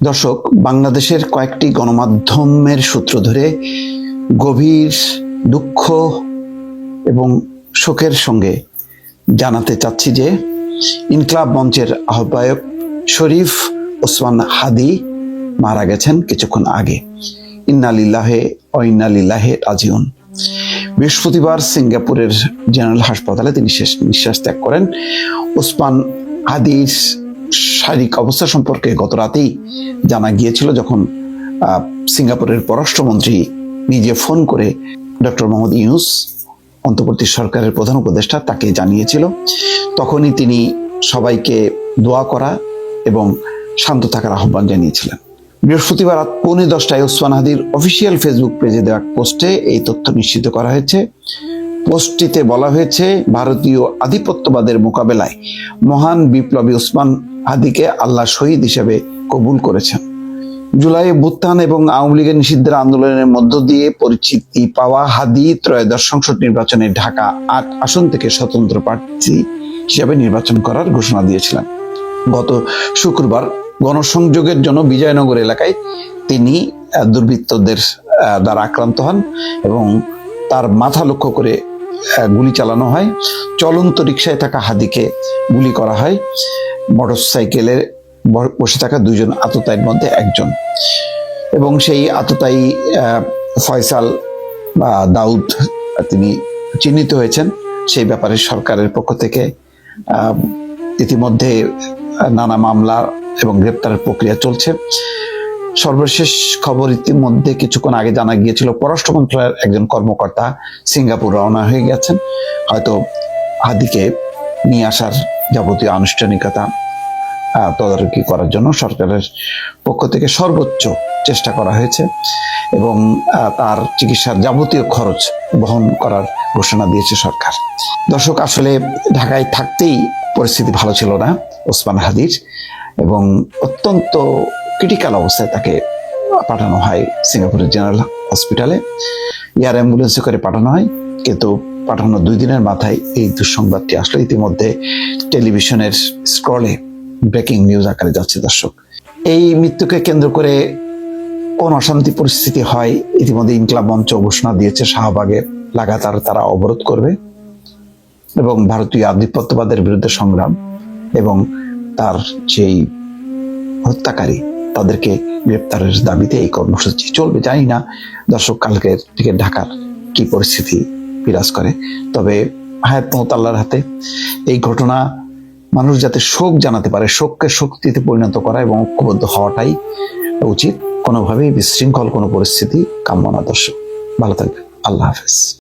দর্শক, বাংলাদেশের কয়েকটি গণমাধ্যমের সূত্র ধরে গভীর দুঃখ এবং শোকের সঙ্গে জানাতে চাচ্ছি যে ইনকলাব মঞ্চের আহ্বায়ক শরীফ ওসমান হাদি মারা গেছেন কিছুক্ষণ আগে। ইন্নালিল্লাহে অইন্নালিল্লাহে রাজিউন। বৃহস্পতিবার সিঙ্গাপুরের জেনারেল হাসপাতালে তিনি শেষ নিঃশ্বাস ত্যাগ করেন। ওসমান হাদির শারীরিক অবস্থা সম্পর্কে গত রাতেই জানা গিয়েছিল যখন সিঙ্গাপুরের পররাষ্ট্রমন্ত্রী নিজে ফোন করে ডক্টর মোহাম্মদ ইউনুস, অন্তর্বর্তী সরকারের প্রধান উপদেষ্টা, তাকে জানিয়েছিল। তখনই তিনি সবাইকে দোয়া করা এবং শান্ত থাকার আহ্বান জানিয়েছিলেন। বৃহস্পতিবার রাত পৌনে দশটায় ওসমান হাদির অফিসিয়াল ফেসবুক পেজে দেওয়া পোস্টে এই তথ্য নিশ্চিত করা হয়েছে। পোস্টটিতে বলা হয়েছে, ভারতীয় আধিপত্যবাদের মোকাবেলায় মহান বিপ্লবী ওসমান হাদিকে আল্লাহ শহীদ হিসেবে কবুল করেছেন। জুলাই অভ্যুত্থান এবং আওয়ামী লীগের নিষিদ্ধের আন্দোলনের মধ্য দিয়ে পরিচিতি পাওয়া হাদি ত্রয়োদশ সংসদ নির্বাচনে ঢাকা আট আসন থেকে স্বতন্ত্র প্রার্থী হিসেবে নির্বাচন করার ঘোষণা দিয়েছিলেন। গত শুক্রবার গণসংযোগের জন্য বিজয়নগর এলাকায় তিনি দুর্বৃত্তদের দ্বারা আক্রান্ত হন এবং তার মাথা লক্ষ্য করে গুলি চালানো হয়। চলন্ত রিক্সায় থাকা হাদিকে গুলি করা হয়। মোটরসাইকেলে ব- বসে থাকা দুজন আততায়ীর মধ্যে একজন। এবং সেই আততায়ী ফয়সাল বা দাউদ তিনি চিহ্নিত হয়েছেন। সেই ব্যাপারে সরকারের পক্ষ থেকে ইতিমধ্যে নানা মামলা এবং গ্রেপ্তারের প্রক্রিয়া চলছে। সর্বশেষ খবর ইতিমধ্যে কিছুক্ষণ আগে জানা গিয়েছিল, পররাষ্ট্র মন্ত্রণালয়ের একজন কর্মকর্তা সিঙ্গাপুর রওনা হয়ে গেছেন। হয়তো হাদিকে নিয়ে আসার যাবতীয় আনুষ্ঠানিকতা তদারকি করার জন্য সরকারের পক্ষ থেকে সর্বোচ্চ চেষ্টা করা হয়েছে এবং তার চিকিৎসার যাবতীয় খরচ বহন করার ঘোষণা দিয়েছে সরকার। দর্শক, আসলে ঢাকায় থাকতেই পরিস্থিতি ভালো ছিল না ওসমান হাদির এবং অত্যন্ত ক্রিটিক্যাল অবস্থায় তাকে পাঠানো হয় সিঙ্গাপুরের জেনারেল হসপিটালে। এয়ার অ্যাম্বুলেন্সে করে পাঠানো হয়, কিন্তু পাঠানো দুই দিনের মাথায় এই দুঃসংবাদটি আসলো। ইতিমধ্যে টেলিভিশনের স্ক্রলে ব্রেকিং নিউজ আকারে যাচ্ছে দর্শক। এই মৃত্যুকে কেন্দ্র করে কোন অশান্তি পরিস্থিতি হয়, ইতিমধ্যে ইনকলাব মঞ্চ ঘোষণা দিয়েছে, শাহবাগে লাগাতার তারা অবরোধ করবে এবং ভারতীয় আধিপত্যবাদের বিরুদ্ধে সংগ্রাম এবং তার যেই হত্যাকারী, তাদেরকে গ্রেপ্তারের দাবিতে এই কর্মসূচি চলবে। জানি না দর্শক, কালকের থেকে ঢাকার কি পরিস্থিতি বিরাজ করে। তবে হায়াত মহত আল্লাহর হাতে এই ঘটনা মানুষ যাতে শোক জানাতে পারে, শোককে শক্তিতে পরিণত করা এবং ঐক্যবদ্ধ হওয়াটাই উচিত। কোনোভাবেই বিশৃঙ্খল, কোনো পরিস্থিতি কাম্য না, দর্শক। ভালো থাকবে আল্লাহ হাফেজ।